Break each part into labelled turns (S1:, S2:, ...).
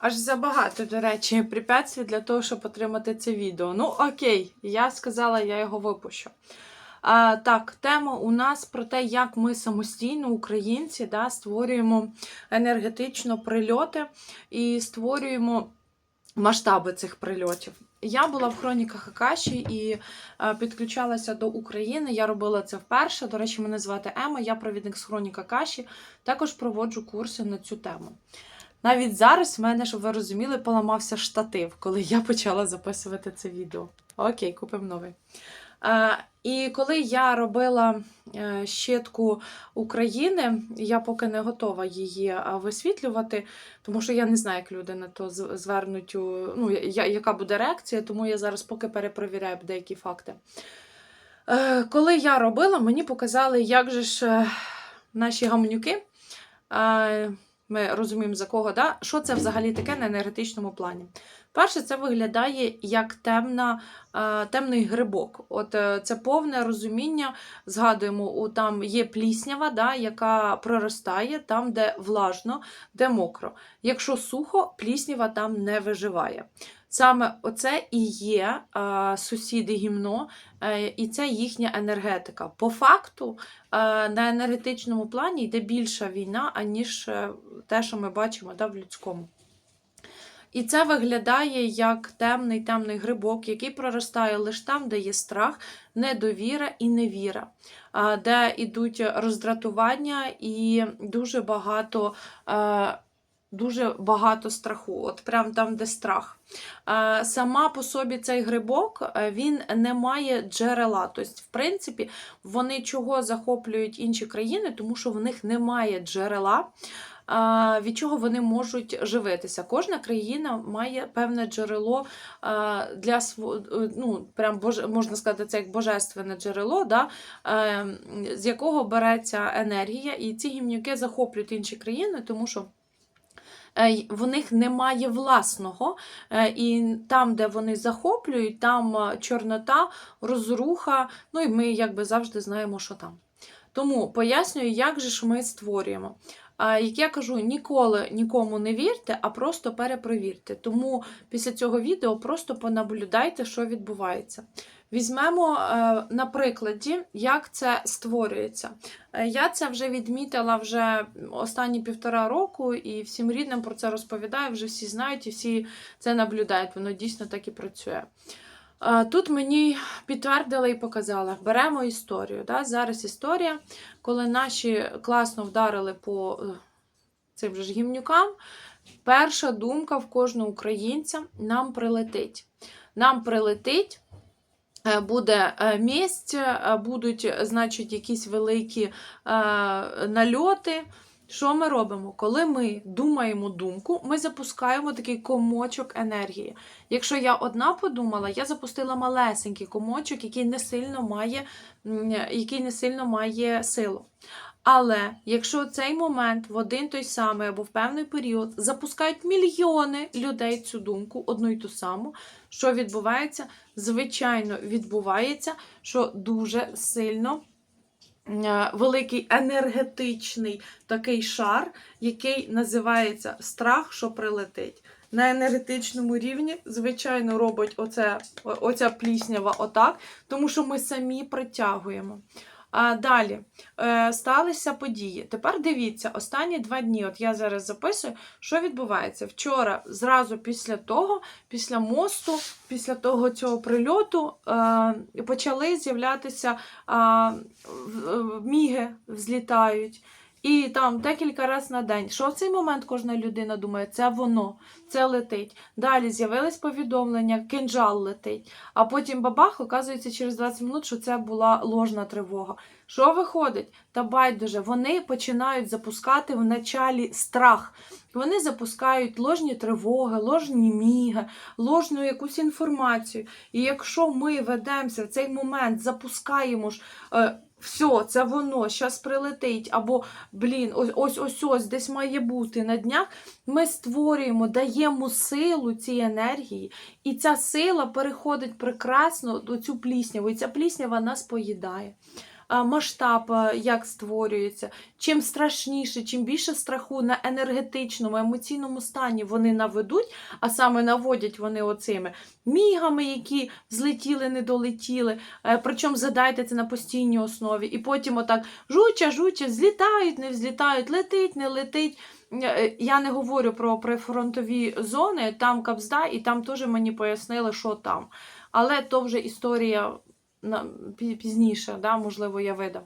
S1: Аж забагато, до речі, препятствий для того, щоб отримати це відео. Ну, окей, я сказала, я його випущу. А, так, тема у нас про те, як ми самостійно, українці, да, створюємо енергетично прильоти і створюємо масштаби цих прильотів. Я була в хроніках Акаші і е, підключалася до України. Я робила це вперше. До речі, мене звати Ема, я провідник з хронік Акаші. Також проводжу курси на цю тему. Навіть зараз в мене, щоб ви розуміли, поламався штатив, коли я почала записувати це відео. Окей, купимо новий. І коли я робила е, щитку України, я поки не готова її висвітлювати, тому що я не знаю, як люди на то звернуть, ну, яка буде реакція, тому я зараз поки перепровіряю деякі факти. Е, Коли я робила, мені показали, як же ж е, наші гамнюки. Ми розуміємо за кого, да? що це взагалі таке на енергетичному плані. Перше, це виглядає як темна, е, темний грибок. От е, це повне розуміння. Згадуємо, у, там є пліснява, да, яка проростає там, де влажно, де мокро. Якщо сухо, пліснява там не виживає. Саме оце і є е, сусіди гімно, е, і це їхня енергетика. По факту, е, на енергетичному плані йде більша війна, аніж е, те, що ми бачимо да, в людському. І це виглядає як темний темний грибок, який проростає лише там, де є страх, недовіра і невіра, де йдуть роздратування і дуже багато. е, Дуже багато страху, от прям там, де страх. Е, Сама по собі цей грибок е, він не має джерела. Тобто, в принципі, вони чого захоплюють інші країни, тому що в них немає джерела, від чого вони можуть живитися. Кожна країна має певне джерело для ну, прям можна сказати, це як божественне джерело, да, е, з якого береться енергія, і ці гімнюки захоплюють інші країни, тому що. Е, В них немає власного, е, і там, де вони захоплюють, там е, чорнота, розруха. Ну і ми якби завжди знаємо, що там. Тому пояснюю, як же ж ми створюємо. Як я кажу, ніколи нікому не вірте, а просто перепровірте. Тому після цього відео просто понаблюдайте, що відбувається. Візьмемо е, на прикладі, як це створюється. Е, Я це вже відмітила вже останні півтора року, і всім рідним про це розповідаю, вже всі знають і всі це наблюдають. Воно дійсно так і працює. Тут мені підтвердили і показали. Беремо історію. Да? Зараз історія, коли наші класно вдарили по е, цим же ж гімнюкам, перша думка в кожного українця нам прилетить. Нам прилетить. е, Буде е, місць, будуть, значить, якісь великі нальоти. Що ми робимо? Коли ми думаємо думку, ми запускаємо такий комочок енергії. Якщо я одна подумала, я запустила малесенький комочок, який не сильно має, який не сильно має силу. Але якщо цей момент в один той самий або в певний період запускають мільйони людей цю думку, одну й ту саму, що відбувається? Звичайно, відбувається, що дуже сильно великий енергетичний такий шар, який називається страх, що прилетить. На енергетичному рівні, звичайно, робить оце, оця пліснява отак, тому що ми самі притягуємо. А далі е, сталися події. Тепер дивіться, останні два дні, от я зараз записую, що відбувається. Вчора, зразу після того, після мосту, після того цього прильоту, е, почали з'являтися в- міги взлітають. І там декілька разів на день. Що в цей момент кожна людина думає, це воно, це летить. Далі з'явились повідомлення, кинжал летить. А потім бабах, оказується, через 20 минут, що це була ложна тривога. Що виходить? Та байдуже, вони починають запускати в началі страх. Вони запускають ложні тривоги, ложні міги, ложну якусь інформацію. І якщо ми ведемося в цей момент, запускаємо ж. Все, це воно, щас прилетить, або, блін, ось ось ось ось десь має бути на днях. Ми створюємо, даємо силу цій енергії, і ця сила переходить прекрасно до цю плісняву, і ця пліснява нас поїдає. Масштаб як створюється. Чим страшніше, чим більше страху на енергетичному, емоційному стані вони наведуть, а саме наводять вони оцими мігами, які злетіли, не долетіли. Е, Причому задайте це на постійній основі. І потім отак жуча, жуча, злітають, не взлітають, летить, не летить. Е, Я не говорю про прифронтові зони, там капзда, і там теж мені пояснили, що там. Але то вже історія пізніше, да, можливо, я видам.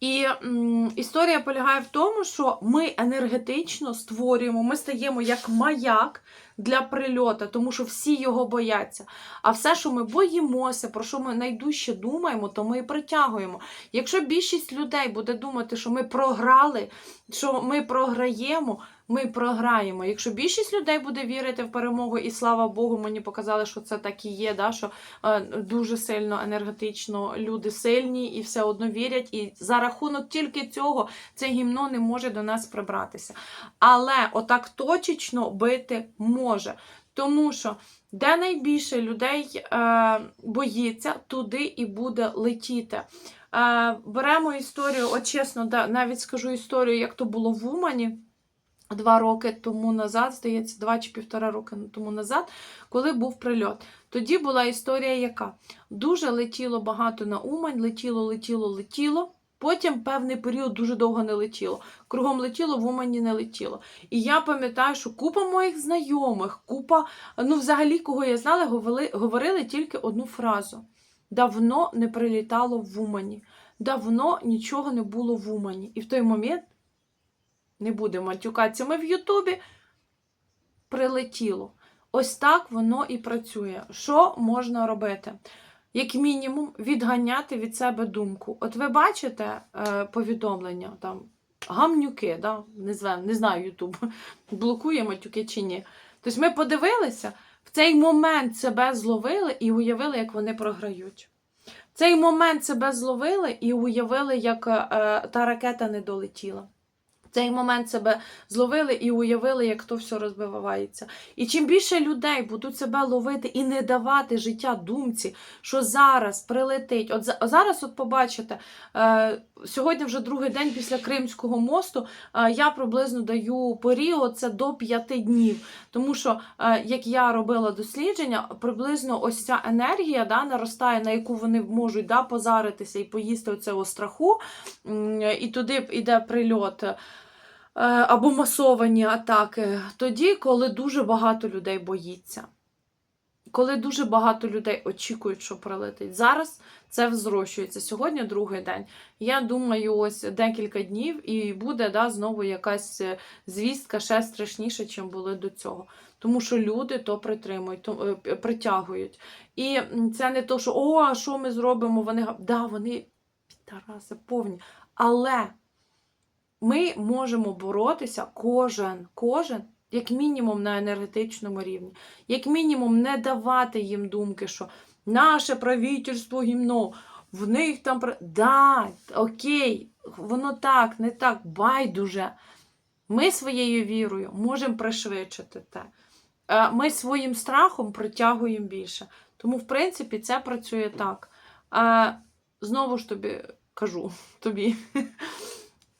S1: І м, історія полягає в тому, що ми енергетично створюємо, ми стаємо як маяк для прильоту, тому що всі його бояться. А все, що ми боїмося, про що ми найдужче думаємо, то ми і притягуємо. Якщо більшість людей буде думати, що ми програли, що ми програємо, ми програємо. Якщо більшість людей буде вірити в перемогу, і слава Богу, мені показали, що це так і є, да, що е, дуже сильно енергетично люди сильні і все одно вірять. І за рахунок тільки цього це гімно не може до нас прибратися. Але отак точечно бити може. Тому що де найбільше людей е, боїться, туди і буде летіти. Е, беремо історію, от чесно, да, навіть скажу історію, як то було в Умані. Два роки тому назад, здається, два чи півтора роки тому назад, коли був прильот. Тоді була історія яка? Дуже летіло багато на Умань, летіло, летіло, летіло. Потім певний період дуже довго не летіло. Кругом летіло, в Умані не летіло. І я пам'ятаю, що купа моїх знайомих, купа, ну взагалі, кого я знала, говорили, говорили тільки одну фразу: давно не прилітало в Умані. Давно нічого не було в Умані. І в той момент не будемо матюкатися. Ми в Ютубі прилетіло. Ось так воно і працює. Що можна робити? Як мінімум, відганяти від себе думку. От ви бачите е, повідомлення, там гамнюки, да? не, знаю, не знаю Ютуб, блокує матюки чи ні. Тобто ми подивилися, в цей момент себе зловили і уявили, як вони програють. В цей момент себе зловили і уявили, як е, та ракета не долетіла. Цей момент себе зловили і уявили, як то все розбивається. І чим більше людей будуть себе ловити і не давати життя думці, що зараз прилетить. От зараз, от побачите, е, сьогодні вже другий день після Кримського мосту. е, я приблизно даю період це до 5 днів. Тому що, е, як я робила дослідження, приблизно ось ця енергія да, наростає, на яку вони можуть да, позаритися і поїсти оцього страху, і туди йде прильот. Е, Або масовані атаки, тоді, коли дуже багато людей боїться, коли дуже багато людей очікують, що прилетить. Зараз це взрощується. Сьогодні другий день. Я думаю, ось декілька днів, і буде да, знову якась е, звістка ще страшніша, чим були до цього. Тому що люди то притримують, то, е, притягують. І це не то, що о, а що ми зробимо? Вони да, вони підараси повні. Але ми можемо боротися кожен, кожен, як мінімум на енергетичному рівні, як мінімум не давати їм думки, що наше правительство гімно, в них там да, окей, воно так, не так, байдуже. Ми своєю вірою можемо пришвидшити те. Е, Ми своїм страхом притягуємо більше. Тому, в принципі, це працює так. Знову ж тобі кажу тобі.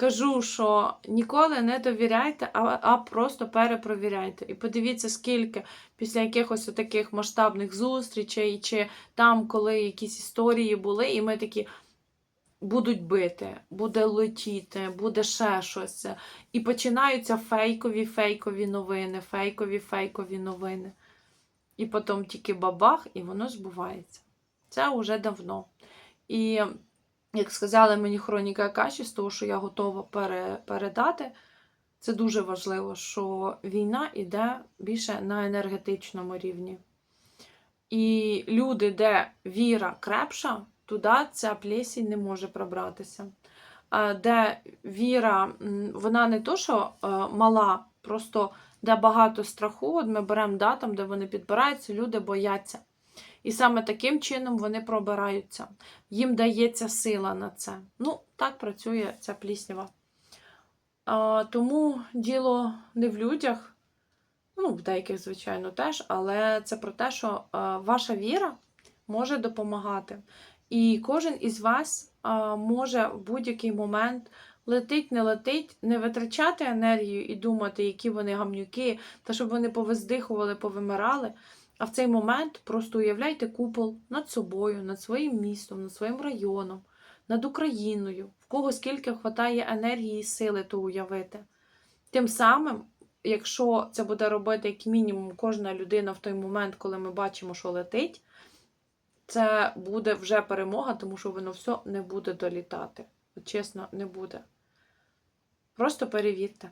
S1: Кажу, що ніколи не довіряйте, а, а просто перепровіряйте. І подивіться, скільки після якихось таких масштабних зустрічей, чи там, коли якісь історії були, і ми такі будуть бити, буде летіти, буде ще щось. І починаються фейкові, фейкові новини, фейкові, фейкові новини. І потім тільки бабах, і воно збувається. Це вже давно. І як сказали мені хроніка Акаші, з того, що я готова пере, передати, це дуже важливо, що війна йде більше на енергетичному рівні. І люди, де віра крепша, туди ця плесінь не може пробратися. Де віра, вона не то, що е, мала, просто де багато страху, от ми беремо да, там, де вони підбираються, люди бояться. І саме таким чином вони пробираються. Їм дається сила на це. Ну, так працює ця пліснява. А, тому діло не в людях, ну, в деяких, звичайно, теж, але це про те, що а, ваша віра може допомагати. І кожен із вас а, може в будь-який момент летить, не летить, не витрачати енергію і думати, які вони гамнюки, та щоб вони повиздихували, повимирали. А в цей момент просто уявляйте купол над собою, над своїм містом, над своїм районом, над Україною, в кого скільки вистачає енергії і сили, то уявити. Тим самим, якщо це буде робити як мінімум кожна людина в той момент, коли ми бачимо, що летить, це буде вже перемога, тому що воно все не буде долітати. Чесно, не буде. Просто перевірте.